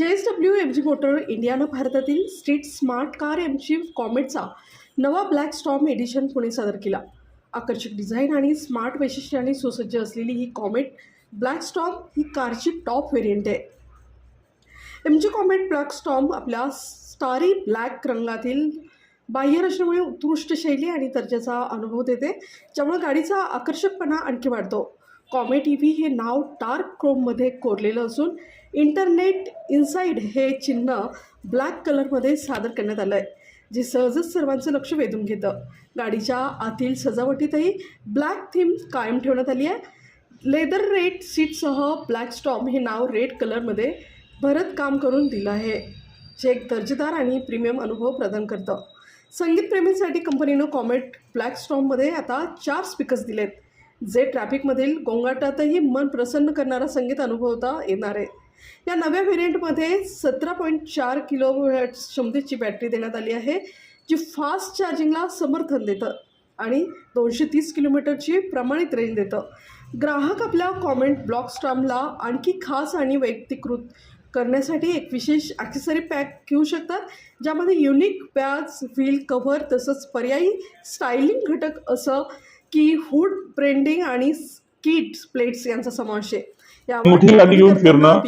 J S W M G motor इंडियानं भारतातील street smart car M G कॉमेटचा नवा black storm addition Pune सादर केला. आकर्षक डिझाईन आणि स्मार्ट वैशिष्ट्यांनी सुसज्ज असलेली ही कॉमेट ब्लॅक स्टॉम ही कारची टॉप व्हेरियंट आहे. M G Comet black storm आपल्या स्टारी ब्लॅक रंगातील बाह्यरचनेमुळे उत्कृष्ट शैली आणि दर्जाचा अनुभव देते ज्यामुळे गाडीचा आकर्षकपणा आणखी वाढतो. कॉमेट ई व्ही हे नाव डार्क क्रोममध्ये कोरलेलं असून इंटरनेट इन्साईड हे चिन्ह ब्लॅक कलरमध्ये सादर करण्यात आलं आहे जे सहजच सर्वांचं लक्ष वेधून घेतं. गाडीच्या आतील सजावटीतही ब्लॅक थीम कायम ठेवण्यात आली आहे. लेदर रेड सीटसह ब्लॅक स्टॉम हे नाव रेड कलरमध्ये भरत काम करून दिलं आहे जे एक दर्जेदार आणि प्रीमियम अनुभव प्रदान करतं. संगीतप्रेमींसाठी कंपनीनं कॉमेट ब्लॅक स्टॉममध्ये आता चार स्पीकर्स दिलेत जे ट्रॅफिकमधील गोंगाटातही मन प्रसन्न करणारा संगीत अनुभवता येणार आहे. या नव्या व्हेरियंटमध्ये सतरा पॉईंट चार किलो क्षमतेची बॅटरी देण्यात आली आहे जी फास्ट चार्जिंगला समर्थन देतं आणि दोनशे तीस किलोमीटरची प्रमाणित रेंज देतं. ग्राहक आपल्या कॉमेंट ब्लॉक स्टॉमला आणखी खास आणि वैयक्तिकृत करण्यासाठी एक विशेष ॲक्सेसरी पॅक घेऊ शकतात ज्यामध्ये युनिक बॅग्स व्हील कव्हर तसंच पर्यायी स्टायलिंग घटक असं की हुड ब्रेंडिंग आणि स्कीट प्लेट्स यांचा समावेश आहे. मोठी गाडी घेऊन फिरणं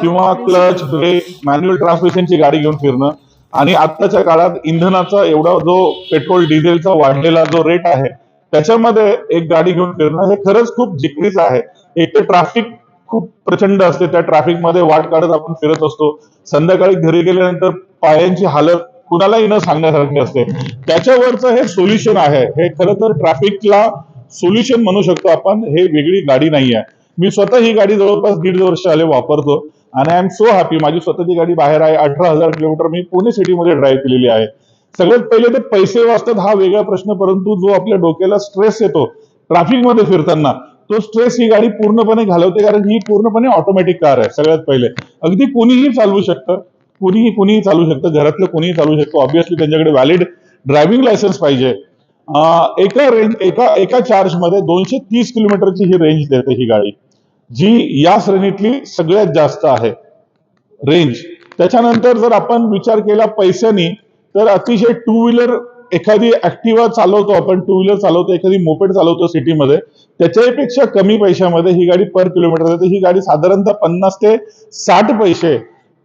किंवा क्लच ब्रेक मॅन्युअल ट्रान्समिशनची गाडी घेऊन फिरणं. आणि आत्ताच्या काळात इंधनाचा एवढा जो पेट्रोल डिझेलचा वाढलेला जो रेट आहे त्याच्यामध्ये एक गाडी घेऊन फिरणं हे खरंच खूप जिक्रीच आहे. एक तर ट्रॅफिक खूप प्रचंड असते त्या ट्रॅफिकमध्ये वाट काढत आपण फिरत असतो. संध्याकाळी घरी गेल्यानंतर पायांची हालत कुणालाही न सांगण्यासारखी असते. त्याच्यावरचं हे सोल्युशन आहे. हे खरं तर ट्रॅफिकला सोल्युशन म्हणू शकतो आपण हे वेगळी गाडी नाही आहे. मी स्वतः ही गाडी जवळपास दीड वर्ष आले वापरतो आणि आय एम सो हॅपी माझी स्वतःची गाडी बाहेर आहे अठरा हजार किलोमीटर मी पुणे सिटीमध्ये ड्राईव्ह केलेली आहे. सगळ्यात पहिले ते पैसे वाचतात हा वेगळा प्रश्न परंतु जो आपल्या डोक्याला स्ट्रेस येतो ट्रॅफिकमध्ये फिरताना तो स्ट्रेस ही गाडी पूर्णपणे घालवते कारण ही पूर्णपणे ऑटोमॅटिक कार आहे सगळ्यात पहिले. अगदी कोणीही चालवू शकतं कुणीही कुणीही चालवू शकतं घरातलं कोणीही चालू शकतो ऑब्विसली त्यांच्याकडे व्हॅलिड ड्रायव्हिंग लायसन्स पाहिजे. एका रेंज एका एका चार्जमध्ये दोनशे तीस किलोमीटरची ही रेंज देते ही गाडी जी या श्रेणीतली सगळ्यात जास्त आहे. रेंज त्याच्यानंतर जर आपण विचार केला पैशानी तर अतिशय टू व्हीलर एखादी ऍक्टिव्हा चालवतो आपण टू व्हीलर चालवतो एखादी मोपेड चालवतो सिटीमध्ये त्याच्यापेक्षा कमी पैशामध्ये ही गाडी पर किलोमीटर देते. ही गाडी साधारणतः पन्नास ते साठ पैसे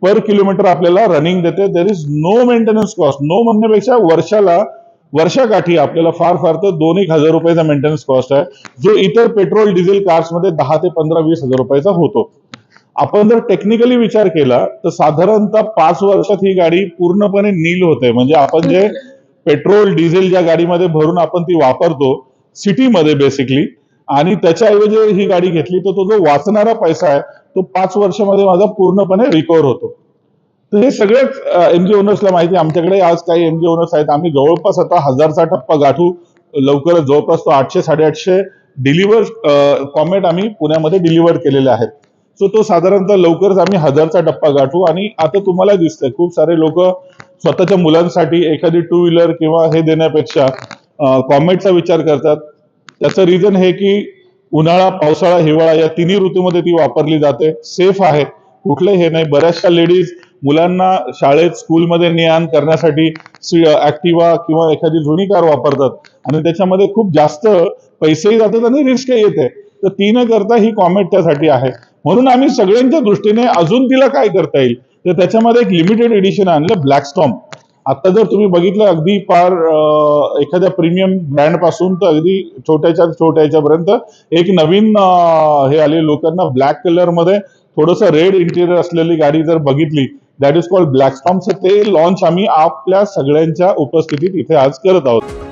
पर किलोमीटर आपल्याला रनिंग देते. There is no maintenance cost no म्हणण्यापेक्षा वर्षाला वर्षाकाठी आपल्याला फार फार तर दोन एक हजार रुपयाचा मेंटेनन्स कॉस्ट आहे जो इतर पेट्रोल डिझेल कार्समध्ये दहा ते पंधरा वीस हजार रुपयाचा होतो. आपण जर टेक्निकली विचार केला तर साधारणतः पाच वर्षात ही गाडी पूर्णपणे नील होते. म्हणजे आपण जे पेट्रोल डिझेल ज्या गाडीमध्ये भरून आपण ती वापरतो सिटीमध्ये बेसिकली आणि त्याच्याऐवजी ही गाडी घेतली तर तो जो वाचणारा पैसा आहे तो पाच वर्षामध्ये माझा पूर्णपणे रिकवर होतो. तर हे सगळेच एमजी ओनर्सला माहिती आमच्याकडे आज काही एमजी ओनर्स आहेत. आम्ही जवळपास आता हजारचा टप्पा गाठू. लवकरच जवळपास तो आठशे साडेआठशे डिलिव्हर कॉमेट आम्ही पुण्यामध्ये डिलिव्हर केलेले आहेत. सो तो साधारणतः लवकरच आम्ही हजारचा टप्पा गाठू. आणि आता तुम्हाला दिसतंय खूप सारे लोक स्वतःच्या मुलांसाठी एखादी टू व्हीलर किंवा हे देण्यापेक्षा कॉमेटचा विचार करतात. त्याचं रिझन हे की उन्हाळा पावसाळा हिवाळा या तिन्ही ऋतूमध्ये ती वापरली जाते. सेफ आहे. कुठलं हे नाही. बऱ्याचशा लेडीज मुलांना शाळेत स्कूलमध्ये ने आण करण्यासाठी ऍक्टिवा किंवा एखादी जुनी कार वापरतात. आणि त्याच्यामध्ये खूप जास्त पैसेही जातात आणि रिस्कही येते. तर ती न करता ही कॉमेट त्यासाठी आहे. म्हणून आम्ही सगळ्यांच्या दृष्टीने अजून तिला काय करता येईल? तर त्याच्यामध्ये एक लिमिटेड एडिशन आणलं ब्लॅक स्टॉम आता जर तुम्ही बघितलं अगदी फार एखाद्या प्रीमियम ब्रँडपासून तर अगदी छोट्याच्या छोट्याच्या पर्यंत एक नवीन हे आले लोकांना ब्लॅक कलरमध्ये थोडंसं रेड इंटिरियर असलेली गाडी जर बघितली that is called black storm ते लॉन्च आम्ही आपल्या सगळ्यांच्या उपस्थितीत इथे आज करत आहोत.